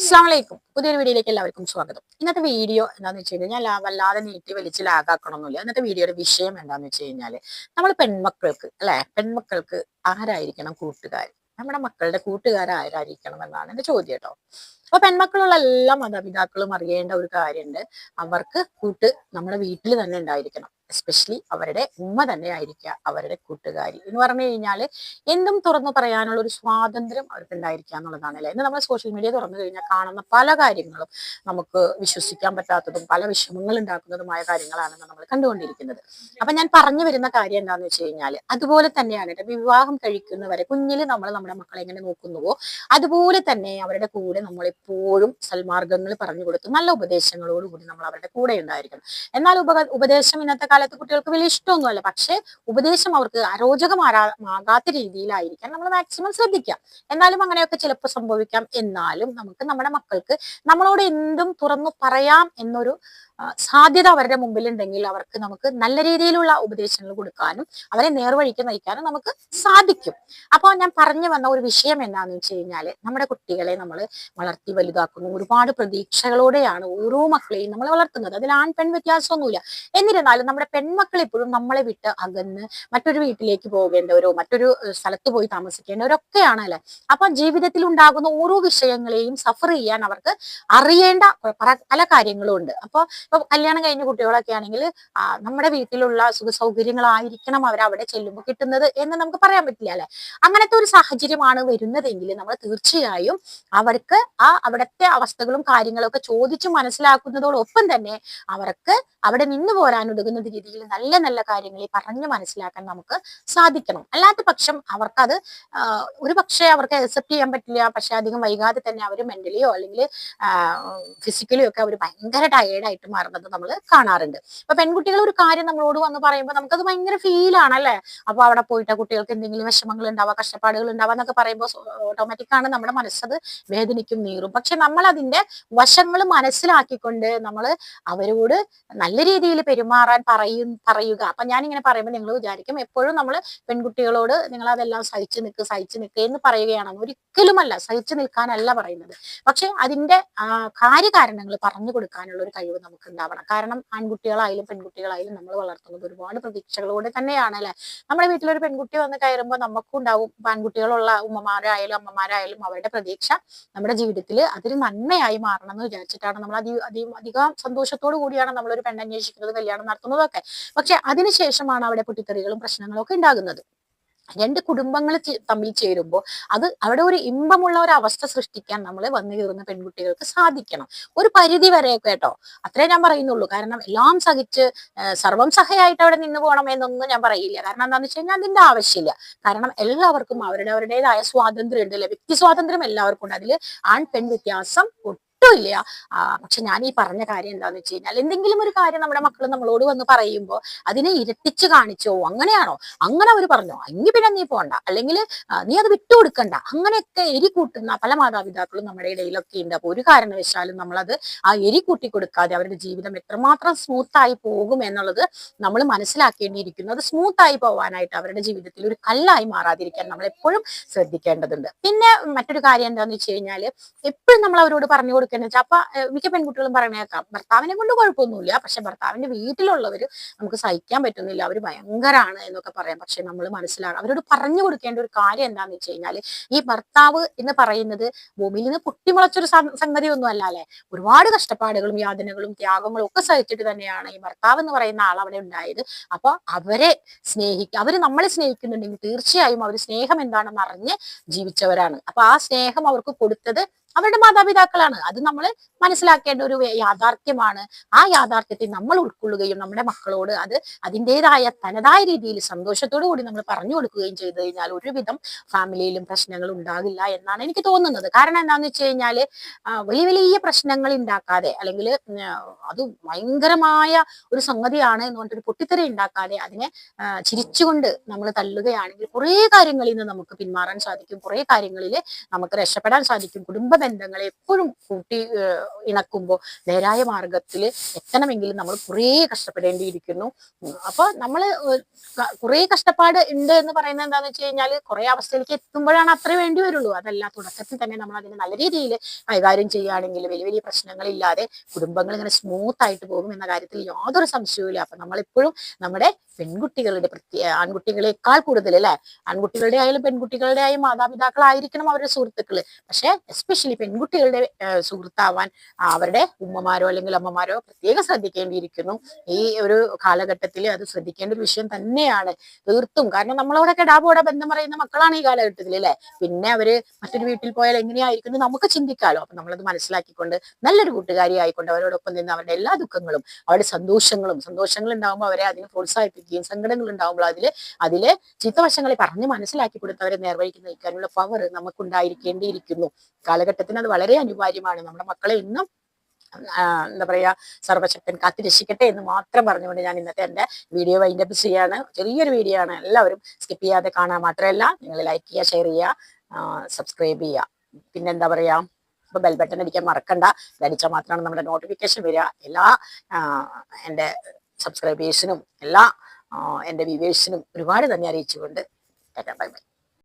അസ്സാമലൈക്കും പുതിയൊരു വീഡിയോയിലേക്ക് എല്ലാവർക്കും സ്വാഗതം. ഇന്നത്തെ വീഡിയോ എന്താണെന്ന് വെച്ച് കഴിഞ്ഞാൽ വല്ലാതെ നീട്ടി വലിച്ച് ലാഗാക്കണമെന്നില്ല ഇന്നത്തെ വീഡിയോയുടെ വിഷയം എന്താണെന്ന് വെച്ച് കഴിഞ്ഞാൽ നമ്മൾ പെൺമക്കൾക്ക് അല്ലെ? പെൺമക്കൾക്ക് ആരായിരിക്കണം കൂട്ടുകാർ നമ്മുടെ മക്കളുടെ കൂട്ടുകാർ ആരായിരിക്കണം എന്നാണ് എന്റെ ചോദ്യം കേട്ടോ. അപ്പൊ പെൺമക്കളുള്ള എല്ലാ മാതാപിതാക്കളും അറിയേണ്ട ഒരു കാര്യമുണ്ട്. അവർക്ക് കൂട്ട് നമ്മുടെ വീട്ടിൽ തന്നെ ഉണ്ടായിരിക്കണം. എസ്പെഷ്യലി അവരുടെ ഉമ്മ തന്നെ ആയിരിക്കുക അവരുടെ കൂട്ടുകാരി. എന്ന് പറഞ്ഞു കഴിഞ്ഞാൽ എന്തും തുറന്നു പറയാനുള്ള ഒരു സ്വാതന്ത്ര്യം അവർക്ക് ഉണ്ടായിരിക്കുക എന്നുള്ളതാണ് അല്ലേ? ഇന്ന് നമ്മൾ സോഷ്യൽ മീഡിയ തുറന്നു കഴിഞ്ഞാൽ കാണുന്ന പല കാര്യങ്ങളും നമുക്ക് വിശ്വസിക്കാൻ പറ്റാത്തതും പല വിഷമങ്ങൾ ഉണ്ടാക്കുന്നതുമായ കാര്യങ്ങളാണ് നമ്മൾ കണ്ടുകൊണ്ടിരിക്കുന്നത്. അപ്പൊ ഞാൻ പറഞ്ഞു വരുന്ന കാര്യം എന്താണെന്ന് വെച്ച് കഴിഞ്ഞാൽ അതുപോലെ തന്നെയാണ്. വിവാഹം കഴിക്കുന്നവരെ കുഞ്ഞിൽ നമ്മൾ നമ്മുടെ മക്കളെ എങ്ങനെ നോക്കുന്നുവോ അതുപോലെ തന്നെ അവരുടെ കൂടെ നമ്മൾ എപ്പോഴും സൽമാർഗങ്ങൾ പറഞ്ഞു കൊടുത്ത് നല്ല ഉപദേശങ്ങളോടുകൂടി നമ്മൾ അവരുടെ കൂടെ ഉണ്ടായിരിക്കണം. എന്നാൽ ഉപ ഉപദേശം ഇന്നത്തെ കാലത്ത് കുട്ടികൾക്ക് വലിയ ഇഷ്ടമൊന്നുമല്ല. പക്ഷേ ഉപദേശം അവർക്ക് അരോചകമാകാത്ത രീതിയിലായിരിക്കാൻ നമ്മൾ മാക്സിമം ശ്രദ്ധിക്കാം. എന്നാലും അങ്ങനെയൊക്കെ ചിലപ്പോൾ സംഭവിക്കാം. എന്നാലും നമുക്ക് നമ്മുടെ മക്കൾക്ക് നമ്മളോട് എന്തും തുറന്നു പറയാം എന്നൊരു സാധ്യത അവരുടെ മുമ്പിലുണ്ടെങ്കിൽ അവർക്ക് നമുക്ക് നല്ല രീതിയിലുള്ള ഉപദേശങ്ങൾ കൊടുക്കാനും അവരെ നേർവഴിക്ക് നയിക്കാനും നമുക്ക് സാധിക്കും. അപ്പോൾ ഞാൻ പറഞ്ഞു വന്ന ഒരു വിഷയം എന്താണെന്ന് വെച്ച് കഴിഞ്ഞാൽ നമ്മുടെ കുട്ടികളെ നമ്മൾ വളർത്തി വലുതാക്കുന്നു. ഒരുപാട് പ്രതീക്ഷകളോടെയാണ് ഓരോ മക്കളെയും നമ്മൾ വളർത്തുന്നത്. അതിൽ ആൺ പെൺ വ്യത്യാസമൊന്നുമില്ല. എന്നിരുന്നാലും നമ്മുടെ പെൺമക്കൾ ഇപ്പോഴും നമ്മളെ വിട്ട് അകന്ന് മറ്റൊരു വീട്ടിലേക്ക് പോകേണ്ടവരോ മറ്റൊരു സ്ഥലത്ത് പോയി താമസിക്കേണ്ടവരൊക്കെയാണ് അല്ലെ? അപ്പൊ ജീവിതത്തിൽ ഉണ്ടാകുന്ന ഓരോ വിഷയങ്ങളെയും സഫർ ചെയ്യാൻ അവർക്ക് അറിയേണ്ട പല- കാര്യങ്ങളും ഉണ്ട് അപ്പൊ ഇപ്പൊ കല്യാണം കഴിഞ്ഞ കുട്ടികളൊക്കെ ആണെങ്കിൽ നമ്മുടെ വീട്ടിലുള്ള സുഖ സൗകര്യങ്ങളായിരിക്കണം അവർ അവിടെ ചെല്ലുമ്പോൾ കിട്ടുന്നത് എന്ന് നമുക്ക് പറയാൻ പറ്റില്ല അല്ലെ? അങ്ങനത്തെ ഒരു സാഹചര്യമാണ് വരുന്നതെങ്കിൽ നമ്മൾ തീർച്ചയായും അവർക്ക് ആ അവിടുത്തെ അവസ്ഥകളും കാര്യങ്ങളും ഒക്കെ ചോദിച്ചു മനസ്സിലാക്കുന്നതോടൊപ്പം തന്നെ അവർക്ക് അവിടെ നിന്ന് പോരാൻ ഉതകുന്ന രീതിയിൽ നല്ല നല്ല കാര്യങ്ങൾ പറഞ്ഞു മനസ്സിലാക്കാൻ നമുക്ക് സാധിക്കണം. അല്ലാത്ത പക്ഷം അവർക്കത് ഒരു പക്ഷേ അവർക്ക് അക്സെപ്റ്റ് ചെയ്യാൻ പറ്റില്ല. പക്ഷെ അധികം വൈകാതെ തന്നെ അവർ മെന്റലിയോ അല്ലെങ്കിൽ ഫിസിക്കലിയോ ഒക്കെ അവർ ഭയങ്കര ടയേർഡായിട്ട് മാറുന്നത് നമ്മൾ കാണാറുണ്ട്. അപ്പൊ പെൺകുട്ടികൾ ഒരു കാര്യം നമ്മളോട് വന്ന് പറയുമ്പോൾ നമുക്കത് ഭയങ്കര ഫീൽ ആണ് അല്ലെ? അപ്പൊ അവിടെ പോയിട്ട് കുട്ടികൾക്ക് എന്തെങ്കിലും വിഷമങ്ങൾ ഉണ്ടാവുക കഷ്ടപ്പാടുകൾ ഉണ്ടാവുക എന്നൊക്കെ പറയുമ്പോൾ ഓട്ടോമാറ്റിക് ആണ് നമ്മുടെ മനസ്സത് വേദനിക്കും നീറും. പക്ഷെ നമ്മൾ അതിന്റെ വശങ്ങൾ മനസ്സിലാക്കിക്കൊണ്ട് നമ്മൾ അവരോട് നല്ല രീതിയിൽ പെരുമാറാൻ പറയും പറയുക. അപ്പൊ ഞാനിങ്ങനെ പറയുമ്പോൾ നിങ്ങൾ വിചാരിക്കും എപ്പോഴും നമ്മൾ പെൺകുട്ടികളോട് നിങ്ങൾ അതെല്ലാം സഹിച്ചു നിൽക്കുക സഹിച്ചു നിൽക്കുക എന്ന് പറയുകയാണെന്ന് ഒരിക്കലുമല്ല സഹിച്ചു നിൽക്കാനല്ല പറയുന്നത്. പക്ഷെ അതിന്റെ കാര്യകാരണങ്ങൾ പറഞ്ഞു കൊടുക്കാനുള്ള ഒരു കഴിവ് നമുക്ക് ഉണ്ടാവണം. കാരണം ആൺകുട്ടികളായാലും പെൺകുട്ടികളായാലും നമ്മൾ വളർത്തുന്നത് ഒരുപാട് പ്രതീക്ഷകളോടെ തന്നെയാണ് അല്ലെ? നമ്മുടെ വീട്ടിലൊരു പെൺകുട്ടി വന്ന് കയറുമ്പോൾ നമുക്കും ഉണ്ടാവും. ആൺകുട്ടികളുള്ള ഉമ്മമാരായാലും അമ്മമാരായാലും അവരുടെ പ്രതീക്ഷ നമ്മുടെ ജീവിതത്തിൽ അതൊരു നന്മയായി മാറണം എന്ന് വിചാരിച്ചിട്ടാണ് നമ്മൾ അതി അതി അധികം സന്തോഷത്തോടു കൂടിയാണ് നമ്മളൊരു പെണ്ണന്വേഷിക്കുന്നത് കല്യാണം നടത്തുന്നതൊക്കെ പക്ഷെ അതിനുശേഷമാണ് അവിടെ പൊട്ടിത്തെറികളും പ്രശ്നങ്ങളും ഒക്കെ ഉണ്ടാകുന്നത്. രണ്ട് കുടുംബങ്ങൾ തമ്മിൽ ചേരുമ്പോൾ അത് അവിടെ ഒരു ഇമ്പമുള്ള ഒരു അവസ്ഥ സൃഷ്ടിക്കാൻ നമ്മൾ വന്നു കയറുന്ന പെൺകുട്ടികൾക്ക് സാധിക്കണം. ഒരു പരിധി വരെ കേട്ടോ. അത്രേ ഞാൻ പറയുന്നുള്ളൂ. കാരണം എല്ലാം സഹിച്ച് സർവം സഹയായിട്ട് അവിടെ നിന്ന് പോകണം എന്നൊന്നും ഞാൻ പറയില്ല. കാരണം എന്താണെന്ന് വെച്ച് കഴിഞ്ഞാൽ അതിന്റെ ആവശ്യമില്ല. കാരണം എല്ലാവർക്കും അവരുടെ അവരുടേതായ സ്വാതന്ത്ര്യം ഉണ്ട് അല്ലെ? വ്യക്തി സ്വാതന്ത്ര്യം എല്ലാവർക്കും ഉണ്ട്. അതിൽ ആൺ പെൺ വ്യത്യാസം ഒട്ടുമില്ല ഇല്ല പക്ഷെ ഞാൻ ഈ പറഞ്ഞ കാര്യം എന്താന്ന് വെച്ച് കഴിഞ്ഞാൽ എന്തെങ്കിലും ഒരു കാര്യം നമ്മുടെ മക്കൾ നമ്മളോട് വന്ന് പറയുമ്പോൾ അതിനെ ഇരട്ടിച്ച് കാണിച്ചോ അങ്ങനെയാണോ? അങ്ങനെ അവർ പറഞ്ഞോ അങ്ങി പിന്നെ നീ പോണ്ട. അല്ലെങ്കിൽ നീ അത് വിട്ടുകൊടുക്കണ്ട അങ്ങനെയൊക്കെ എരി കൂട്ടുന്ന പല മാതാപിതാക്കളും നമ്മുടെ ഇടയിലൊക്കെ ഉണ്ട്. അപ്പൊ ഒരു കാരണവശാലും നമ്മളത് ആ എരി കൂട്ടി കൊടുക്കാതെ അവരുടെ ജീവിതം എത്രമാത്രം സ്മൂത്ത് ആയി പോകും എന്നുള്ളത് നമ്മൾ മനസ്സിലാക്കേണ്ടിയിരിക്കുന്നു അത് സ്മൂത്ത് ആയി പോവാനായിട്ട് അവരുടെ ജീവിതത്തിൽ ഒരു കല്ലായി മാറാതിരിക്കാൻ നമ്മൾ എപ്പോഴും ശ്രദ്ധിക്കേണ്ടതുണ്ട്. പിന്നെ മറ്റൊരു കാര്യം എന്താണെന്ന് വെച്ച് കഴിഞ്ഞാൽ എപ്പോഴും നമ്മൾ അവരോട് പറഞ്ഞു കൊടുക്കുന്നത് വെച്ചാൽ അപ്പൊ മിക്ക പെൺകുട്ടികളും പറഞ്ഞേക്കാം ഭർത്താവിനെ കൊണ്ട് കുഴപ്പമൊന്നുമില്ല പക്ഷെ ഭർത്താവിന്റെ വീട്ടിലുള്ളവർ നമുക്ക് സഹിക്കാൻ പറ്റുന്നില്ല അവർ ഭയങ്കരാണ് എന്നൊക്കെ പറയാം. പക്ഷെ നമ്മൾ മനസ്സിലാക്കണം അവരോട് പറഞ്ഞു കൊടുക്കേണ്ട ഒരു കാര്യം എന്താന്ന് വെച്ച് കഴിഞ്ഞാൽ ഈ ഭർത്താവ് എന്ന് പറയുന്നത് ഭൂമിയിൽ നിന്ന് പൊട്ടിമുളച്ചൊരു സംഗതി ഒന്നും അല്ല അല്ലെ? ഒരുപാട് കഷ്ടപ്പാടുകളും യാതനകളും ത്യാഗങ്ങളും ഒക്കെ സഹിച്ചിട്ട് തന്നെയാണ് ഈ ഭർത്താവ് എന്ന് പറയുന്ന ആൾ അവിടെ ഉണ്ടായത്. അപ്പൊ അവരെ സ്നേഹിക്കുക അവർ നമ്മളെ സ്നേഹിക്കുന്നുണ്ടെങ്കിൽ തീർച്ചയായും അവർ സ്നേഹം എന്താണെന്ന് അറിഞ്ഞ് ജീവിച്ചവരാണ്. അപ്പൊ ആ സ്നേഹം അവർക്ക് കൊടുത്തത് അവരുടെ മാതാപിതാക്കളാണ്. അത് നമ്മൾ മനസ്സിലാക്കേണ്ട ഒരു യാഥാർത്ഥ്യമാണ്. ആ യാഥാർത്ഥ്യത്തെ നമ്മൾ ഉൾക്കൊള്ളുകയും നമ്മുടെ മക്കളോട് അത് അതിന്റെതായ തനതായ രീതിയിൽ സന്തോഷത്തോടു കൂടി നമ്മൾ പറഞ്ഞു കൊടുക്കുകയും ചെയ്തു കഴിഞ്ഞാൽ ഒരുവിധം ഫാമിലിയിലും പ്രശ്നങ്ങൾ ഉണ്ടാകില്ല എന്നാണ് എനിക്ക് തോന്നുന്നത്. കാരണം എന്താണെന്ന് വെച്ച് കഴിഞ്ഞാൽ വലിയ വലിയ പ്രശ്നങ്ങൾ ഉണ്ടാക്കാതെ അല്ലെങ്കിൽ അത് ഭയങ്കരമായ ഒരു സംഗതിയാണ് എന്ന് പറഞ്ഞിട്ട് പൊട്ടിത്തെറി ഉണ്ടാക്കാതെ അതിനെ ചിരിച്ചുകൊണ്ട് നമ്മൾ തള്ളുകയാണെങ്കിൽ കുറേ കാര്യങ്ങളിൽ നിന്ന് നമുക്ക് പിന്മാറാൻ സാധിക്കും. കുറേ കാര്യങ്ങളിൽ നമുക്ക് രക്ഷപ്പെടാൻ സാധിക്കും. കുടുംബ ബന്ധങ്ങളെ എപ്പോഴും കൂട്ടി ഇണക്കുമ്പോൾ നേരായ മാർഗത്തിൽ എത്തണമെങ്കിൽ നമ്മൾ കുറേ കഷ്ടപ്പെടേണ്ടിയിരിക്കുന്നു. ഉം, അപ്പൊ നമ്മൾ കുറേ കഷ്ടപ്പാട് ഉണ്ട് എന്ന് പറയുന്നത് എന്താന്ന് വെച്ച് കഴിഞ്ഞാൽ കുറേ അവസ്ഥയിലേക്ക് എത്തുമ്പോഴാണ് അത്രേ വേണ്ടി വരുള്ളൂ. അതല്ല തുടക്കത്തിൽ തന്നെ നമ്മൾ അതിനെ നല്ല രീതിയിൽ കൈകാര്യം ചെയ്യുകയാണെങ്കിൽ വലിയ വലിയ പ്രശ്നങ്ങളില്ലാതെ കുടുംബങ്ങൾ ഇങ്ങനെ സ്മൂത്ത് ആയിട്ട് പോകും എന്ന കാര്യത്തിൽ യാതൊരു സംശയവുമില്ല. അപ്പൊ നമ്മളെപ്പോഴും നമ്മുടെ പെൺകുട്ടികളുടെ പ്രത്യേക ആൺകുട്ടികളെക്കാൾ കൂടുതൽ അല്ലെ? ആൺകുട്ടികളുടെ ആയാലും പെൺകുട്ടികളുടെ ആയാലും മാതാപിതാക്കളായിരിക്കണം അവരുടെ സുഹൃത്തുക്കൾ. പക്ഷെ എസ്പെഷ്യലി പെൺകുട്ടികളുടെ സുഹൃത്താവാൻ അവരുടെ ഉമ്മമാരോ അല്ലെങ്കിൽ അമ്മമാരോ പ്രത്യേകം ശ്രദ്ധിക്കേണ്ടിയിരിക്കുന്നു. ഈ ഒരു കാലഘട്ടത്തിൽ അത് ശ്രദ്ധിക്കേണ്ട ഒരു വിഷയം തന്നെയാണ്. തീർത്തും. കാരണം നമ്മളവിടെ കെടാപോടെ ബന്ധം പറയുന്ന മക്കളാണ് ഈ കാലഘട്ടത്തിൽ അല്ലെ? പിന്നെ അവർ മറ്റൊരു വീട്ടിൽ പോയാൽ എങ്ങനെയായിരിക്കും നമുക്ക് ചിന്തിക്കാലോ. അപ്പൊ നമ്മളത് മനസ്സിലാക്കിക്കൊണ്ട് നല്ലൊരു കൂട്ടുകാരി ആയിക്കൊണ്ട് അവരോടൊപ്പം നിന്ന് അവരുടെ എല്ലാ ദുഃഖങ്ങളും അവരുടെ സന്തോഷങ്ങളും സന്തോഷങ്ങൾ ഉണ്ടാകുമ്പോൾ അവരെ അതിനെ പ്രോത്സാഹിപ്പിക്കുകയും സങ്കടങ്ങൾ ഉണ്ടാവുമ്പോൾ അതിൽ അതിലെ ചീത്തവശങ്ങളെ പറഞ്ഞ് മനസ്സിലാക്കി കൊടുത്തവരെ നിർവഹിക്കുന്ന നയിക്കാനുള്ള പവർ നമുക്കുണ്ടായിരിക്കേണ്ടിയിരിക്കുന്നു. കാലഘട്ടത്തിന് അത് വളരെ അനിവാര്യമാണ്. നമ്മുടെ മക്കളെ ഇന്നും എന്താ പറയാ സർവശക്തൻ കാത്തി രക്ഷിക്കട്ടെ എന്ന് മാത്രം പറഞ്ഞുകൊണ്ട് ഞാൻ ഇന്നത്തെ എന്റെ വീഡിയോ വൈൻഡ് അപ്പ് ചെയ്യാണ്. ചെറിയൊരു വീഡിയോ ആണ്. എല്ലാവരും സ്കിപ്പ് ചെയ്യാതെ കാണാൻ മാത്രമല്ല നിങ്ങൾ ലൈക്ക് ചെയ്യുക ഷെയർ ചെയ്യുക സബ്സ്ക്രൈബ് ചെയ്യുക. പിന്നെന്താ പറയാ ഇപ്പൊ ബെൽ ബട്ടൺ അടിക്കാൻ മറക്കണ്ട. ഇതടിച്ചാൽ മാത്രമാണ് നമ്മുടെ നോട്ടിഫിക്കേഷൻ വരിക. എല്ലാ എന്റെ സബ്സ്ക്രൈബേഴ്സിനും എല്ലാ എന്റെ വ്യൂവേഴ്സിനും ഒരുപാട് തന്നെ അറിയിച്ചുകൊണ്ട് ബൈ ബൈ.